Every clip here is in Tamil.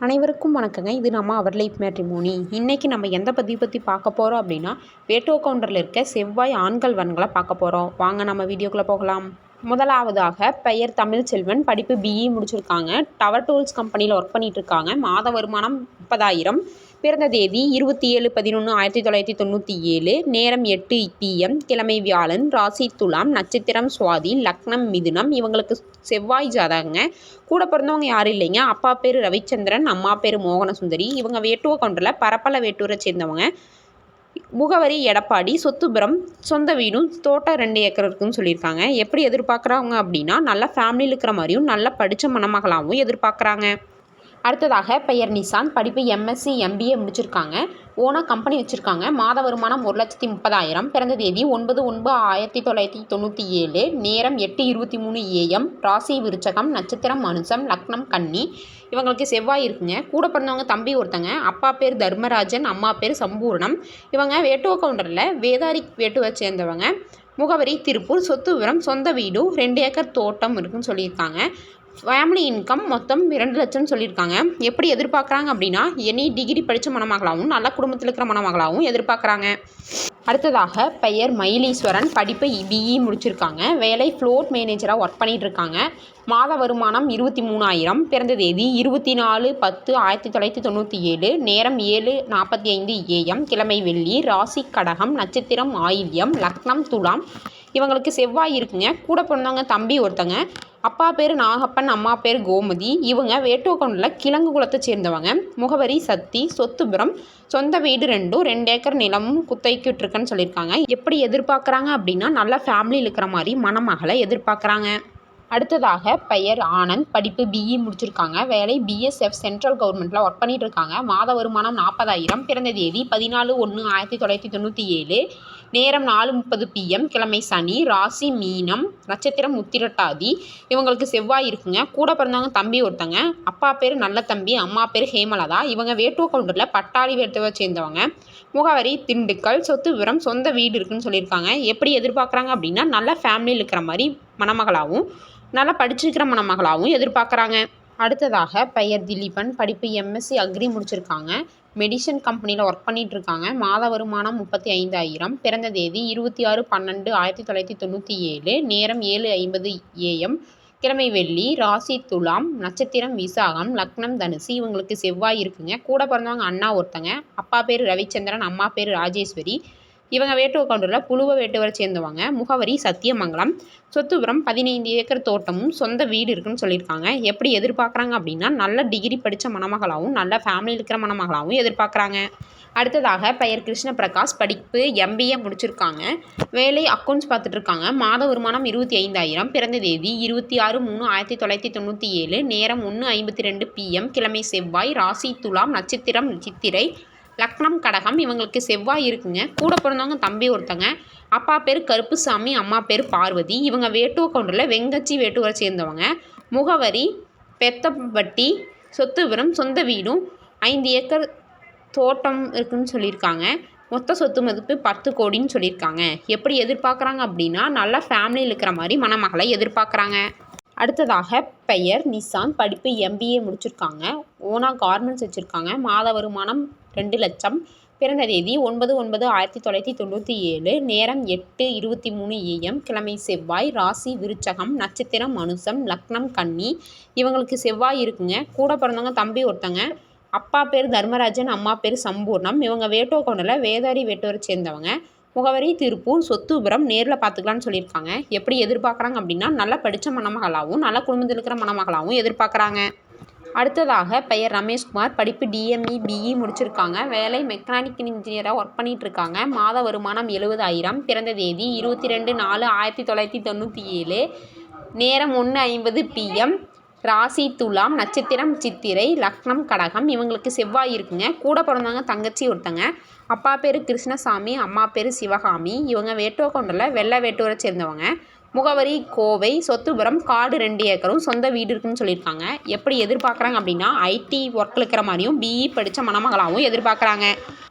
அனைவருக்கும் வணக்கங்க. இது நம்ம அவர் லைஃப் மேட்ரிமோனி. இன்றைக்கி நம்ம எந்த பதிவு பற்றி பார்க்க போகிறோம் அப்படின்னா வேட்டோ கவுண்டரில் இருக்க செவ்வாய் ஆண்கள் வன்களை பார்க்க போகிறோம் வாங்க நம்ம வீடியோக்குள்ளே போகலாம். முதலாவதாக பெயர் தமிழ் செல்வன். படிப்பு பிஇ முடிச்சிருக்காங்க. டவர் டூல்ஸ் கம்பெனியில் ஒர்க் பண்ணிகிட்டு இருக்காங்க. மாத வருமானம் முப்பதாயிரம். பிறந்த தேதி இருபத்தி ஏழு பதினொன்று ஆயிரத்தி தொள்ளாயிரத்தி தொண்ணூற்றி ஏழு நேரம் எட்டு பிஎம் கிழமை வியாழன் ராசி துலாம் நட்சத்திரம் சுவாதி லக்னம் மிதுனம். இவங்களுக்கு செவ்வாய் ஜாதகங்க. கூட பிறந்தவங்க யாரும் இல்லைங்க. அப்பா பேர் ரவிச்சந்திரன் அம்மா பேர் மோகனசுந்தரி. இவங்க வேட்டுவ கொண்டில் பரப்பல வேட்டூரை சேர்ந்தவங்க. முகவரி எடப்பாடி சொத்துபுரம் சொந்த வீடும் தோட்டம் ரெண்டு ஏக்கர் இருக்குன்னு சொல்லியிருக்காங்க. எப்படி எதிர்பார்க்குறாங்க அப்படின்னா நல்ல ஃபேமிலியில் இருக்கிற மாதிரியும் நல்லா படித்த மணமகளாகவும் எதிர்பார்க்குறாங்க. அடுத்ததாக பெயர் நிசாந்த் படிப்பு எம்எஸ்சி எம்பிஏ முடிச்சிருக்காங்க. ஓனாக கம்பெனி வச்சுருக்காங்க. மாத வருமானம் ஒரு லட்சத்தி முப்பதாயிரம். பிறந்த தேதி ஒன்பது ஒன்பது ஆயிரத்தி தொள்ளாயிரத்தி தொண்ணூற்றி ஏழு. நேரம் எட்டு இருபத்தி மூணு ஏஎம் ராசி விருச்சகம் நட்சத்திரம் மனுஷம் லக்னம் கன்னி. இவங்களுக்கு செவ்வாய் இருக்குங்க. கூட பிறந்தவங்க தம்பி ஒருத்தங்க. அப்பா பேர் தர்மராஜன் அம்மா பேர் சம்பூர்ணம். இவங்க வேட்டுவ கவுண்டரில் வேதாரி வேட்டுவை சேர்ந்தவங்க. முகவரி திருப்பூர் சொத்து விவரம் சொந்த வீடும் ரெண்டு ஏக்கர் தோட்டம் இருக்குன்னு சொல்லியிருக்காங்க. ஃபேமிலி இன்கம் மொத்தம் இரண்டு லட்சம் சொல்லியிருக்காங்க. எப்படி எதிர்பார்க்குறாங்க அப்படின்னா எனி டிகிரி படித்த மணமகளாகவும் நல்ல குடும்பத்தில் இருக்கிற மணமகளாகவும் எதிர்பார்க்குறாங்க. அடுத்ததாக பெயர் மயிலீஸ்வரன். படிப்பு பிஇ முடிச்சிருக்காங்க. வேலை ஃப்ளோட் மேனேஜராக ஒர்க் பண்ணிகிட்டு இருக்காங்க மாத வருமானம் இருபத்தி மூணாயிரம். பிறந்த தேதி இருபத்தி நாலு பத்து ஆயிரத்தி தொள்ளாயிரத்தி தொண்ணூற்றி ஏழு. நேரம் ஏழு நாற்பத்தி ஐந்து ஏஎம் கிழமை வெள்ளி ராசி கடகம் நட்சத்திரம் ஆயில்யம் லக்னம் துலாம். இவங்களுக்கு செவ்வாய் இருக்குங்க. கூட பிறந்தவங்க தம்பி ஒருத்தங்க. அப்பா பேர் நாகப்பன் அம்மா பேர் கோமதி. இவங்க வேட்டுவக்கவுண்டில் கிழங்கு குளத்தை சேர்ந்தவங்க. முகவரி சக்தி சொத்துபுரம் சொந்த வீடு ரெண்டும் ரெண்டு ஏக்கர் நிலமும் குத்தைக்கு சொல்லியிருக்காங்க. எப்படி எதிர்பார்க்குறாங்க அப்படின்னா நல்ல ஃபேமிலியில் இருக்கிற மாதிரி மணமகளை எதிர்பார்க்குறாங்க. அடுத்ததாக பெயர் ஆனந்த் படிப்பு பிஇ முடிச்சிருக்காங்க. வேலை பிஎஸ்எஃப் சென்ட்ரல் கவர்மெண்ட்டில் ஒர்க் பண்ணிட்டு இருக்காங்க. மாத வருமானம் நாற்பதாயிரம் பிறந்த தேதி பதினாலு ஒன்று ஆயிரத்தி தொள்ளாயிரத்தி தொண்ணூற்றி ஏழு. நேரம் நாலு முப்பது பிஎம் கிழமை சனி ராசி மீனம் நட்சத்திரம் உத்திரட்டாதி. இவங்களுக்கு செவ்வாய் இருக்குங்க. கூட பிறந்தவங்க தம்பி ஒருத்தங்க. அப்பா பேர் நல்ல தம்பி அம்மா பேர் ஹேமலதா. இவங்க வேட்டுவ கவுண்டரில் பட்டாளி வேட்டுவை சேர்ந்தவங்க. முகவரி திண்டுக்கல் சொத்து விவரம் சொந்த வீடு இருக்குன்னு சொல்லியிருக்காங்க. எப்படி எதிர்பார்க்குறாங்க அப்படின்னா நல்ல ஃபேமிலியில் இருக்கிற மாதிரி மணமகளாகவும் நல்லா படிச்சிருக்கிற மணமகளாகவும் எதிர்பார்க்குறாங்க. அடுத்ததாக பெயர் திலீபன் படிப்பு எம்எஸ்சி அக்ரி முடிச்சிருக்காங்க. மெடிசன் கம்பெனியில் ஒர்க் பண்ணிகிட்ருக்காங்க இருக்காங்க மாத வருமானம் முப்பத்தி ஐந்தாயிரம் பிறந்த தேதி இருபத்தி ஆறு பன்னெண்டு ஆயிரத்தி தொள்ளாயிரத்தி தொண்ணூற்றி ஏழு நேரம் ஏழு ஐம்பது ஏஎம் கிழமை வெள்ளி ராசி துலாம் நட்சத்திரம் விசாகம் லக்னம் தனுசு இவங்களுக்கு செவ்வாய் இருக்குங்க. கூட பிறந்தவங்க அண்ணா ஒருத்தங்க. அப்பா பேர் ரவிச்சந்திரன் அம்மா பேர் ராஜேஸ்வரி. இவங்க வேட்டுவ கவுண்டரில் புழுவ வேட்டுவரை சேர்ந்தவங்க. முகவரி சத்தியமங்கலம். சொத்துபுரம் பதினைந்து ஏக்கர் தோட்டமும் சொந்த வீடு இருக்குன்னு சொல்லியிருக்காங்க. எப்படி எதிர்பார்க்குறாங்க அப்படின்னா நல்ல டிகிரி படித்த மணமகளாகவும் நல்ல ஃபேமிலியில் இருக்கிற மணமகளாகவும் எதிர்பார்க்குறாங்க. அடுத்ததாக பெயர் கிருஷ்ண பிரகாஷ் படிப்பு எம்பிஏ முடிச்சிருக்காங்க. வேலை அக்கௌண்ட்ஸ் பார்த்துட்டு இருக்காங்க மாத வருமானம் இருபத்தி ஐந்தாயிரம். பிறந்த தேதி இருபத்தி ஆறு மூணு ஆயிரத்தி தொள்ளாயிரத்தி தொண்ணூற்றி ஏழு. நேரம் ஒன்று ஐம்பத்தி ரெண்டு பிஎம் கிழமை செவ்வாய். ராசி துலாம் நட்சத்திரம் சித்திரை. லக்னம் கடகம் இவங்களுக்கு செவ்வாய் இருக்குங்க. கூட பிறந்தவங்க தம்பி ஒருத்தங்க. அப்பா பேர் கருப்புசாமி அம்மா பேர் பார்வதி. இவங்க வேட்டுவ கவுண்டரில் வெங்கச்சி வேட்டுவரை சேர்ந்தவங்க. முகவரி பெத்தப்பட்டி சொத்து விவரம் சொந்த வீடும் ஐந்து ஏக்கர் தோட்டம் இருக்குன்னு சொல்லியிருக்காங்க. மொத்த சொத்து மதிப்பு பத்து கோடின்னு சொல்லியிருக்காங்க. எப்படி எதிர்பார்க்குறாங்க அப்படின்னா நல்ல ஃபேமிலியில் இருக்கிற மாதிரி மணமகளை எதிர்பார்க்குறாங்க. அடுத்ததாக பெயர் நிசான். படிப்பு எம்பிஏ முடிச்சிருக்காங்க. ஓனா கார்மெண்ட்ஸ் வச்சுருக்காங்க. மாத வருமானம் ரெண்டு லட்சம். பிறந்த தேதி ஒன்பது ஒன்பது ஆயிரத்தி தொள்ளாயிரத்தி தொண்ணூற்றி ஏழு. நேரம் எட்டு இருபத்தி மூணு ஏஎம் கிழமை செவ்வாய் ராசி விருச்சகம் நட்சத்திரம் மனுஷம் லக்னம் கன்னி. இவங்களுக்கு செவ்வாய் இருக்குங்க. கூட பிறந்தவங்க தம்பி ஒருத்தங்க. அப்பா பேர் தர்மராஜன் அம்மா பேர் சம்பூர்ணம். இவங்க வேட்டோ கொண்டில் வேதாரி வேட்டோரை சேர்ந்தவங்க. முகவரி திருப்பூர் சொத்துபுரம் நேரில் பார்த்துக்கலான்னு சொல்லியிருக்காங்க. எப்படி எதிர்பார்க்குறாங்க அப்படின்னா நல்லா படித்த மணமகளாகவும் நல்ல குடும்பத்தில் இருக்கிற மணமகளாகவும் எதிர்பார்க்குறாங்க. அடுத்ததாக பெயர் ரமேஷ்குமார். படிப்பு டிஎம்இ பிஇ முடிச்சிருக்காங்க. வேலை மெக்கானிக்கல் இன்ஜினியராக ஒர்க் பண்ணிகிட்ருக்காங்க மாத வருமானம் எழுபதாயிரம். பிறந்த தேதி இருபத்தி ரெண்டு நாலு ஆயிரத்தி தொள்ளாயிரத்தி தொண்ணூற்றி ஏழு நேரம் ஒன்று ஐம்பது பிஎம் ராசி துலாம் நட்சத்திரம் சித்திரை லக்னம் கடகம். இவங்களுக்கு செவ்வாய் இருக்குங்க. கூட பிறந்தவங்க தங்கச்சி ஒருத்தங்க. அப்பா பேர் கிருஷ்ணசாமி அம்மா பேர் சிவகாமி. இவங்க வேட்டுவ வெள்ளை வேட்டூரை சேர்ந்தவங்க. முகவரி கோவை சொத்துபுரம் காடு ரெண்டு ஏக்கரும் சொந்த வீடு இருக்குன்னு சொல்லியிருக்காங்க. எப்படி எதிர்பார்க்குறாங்க அப்படின்னா ஐடி ஒர்க்கில் இருக்கிற மாதிரியும் பிஇ படித்த மணமகளாகவும் எதிர்பார்க்குறாங்க.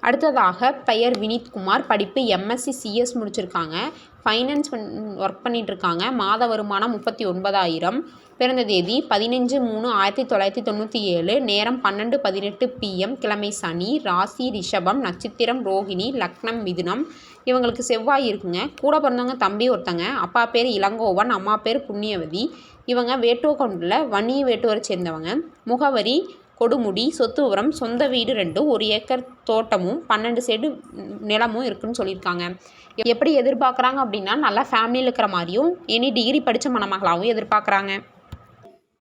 அடுத்ததாக பெயர் வினீத்குமார் படிப்பு எம்எஸ்சி சிஎஸ் முடிச்சிருக்காங்க. ஃபைனான்ஸ் பண் ஒர்க் பண்ணிகிட்ருக்காங்க இருக்காங்க மாத வருமானம் முப்பத்தி ஒன்பதாயிரம். பிறந்த தேதி பதினஞ்சு மூணு ஆயிரத்தி தொள்ளாயிரத்தி தொண்ணூற்றி ஏழு. நேரம் பன்னெண்டு பதினெட்டு பிஎம் கிழமை சனி ராசி ரிஷபம் நட்சத்திரம் ரோகிணி லக்னம் மிதுனம். இவங்களுக்கு செவ்வாய் இருக்குங்க. கூட பிறந்தவங்க தம்பி ஒருத்தங்க. அப்பா பேர் இளங்கோவன் அம்மா பேர் புண்ணியவதி. இவங்க வேட்டுவக்கொண்டில் வன்னி வேட்டுவரை சேர்ந்தவங்க. முகவரி கொடுமுடி சொத்து விவரம் சொந்த வீடு ரெண்டும் ஒரு ஏக்கர் தோட்டமும் பன்னெண்டு செடு நிலமும் இருக்குன்னு சொல்லியிருக்காங்க. எப்படி எதிர்பார்க்குறாங்க அப்படின்னா நல்லா ஃபேமிலியில் இருக்கிற மாதிரியும் இனி டிகிரி படித்த மணமகளாகவும் எதிர்பார்க்குறாங்க.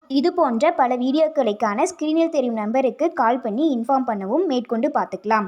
இது போன்ற பல வீடியோக்களுக்கான ஸ்க்ரீனில் தெரியும் நம்பருக்கு கால் பண்ணி இன்ஃபார்ம் பண்ணவும் மேற்கொண்டு பார்த்துக்கலாம்.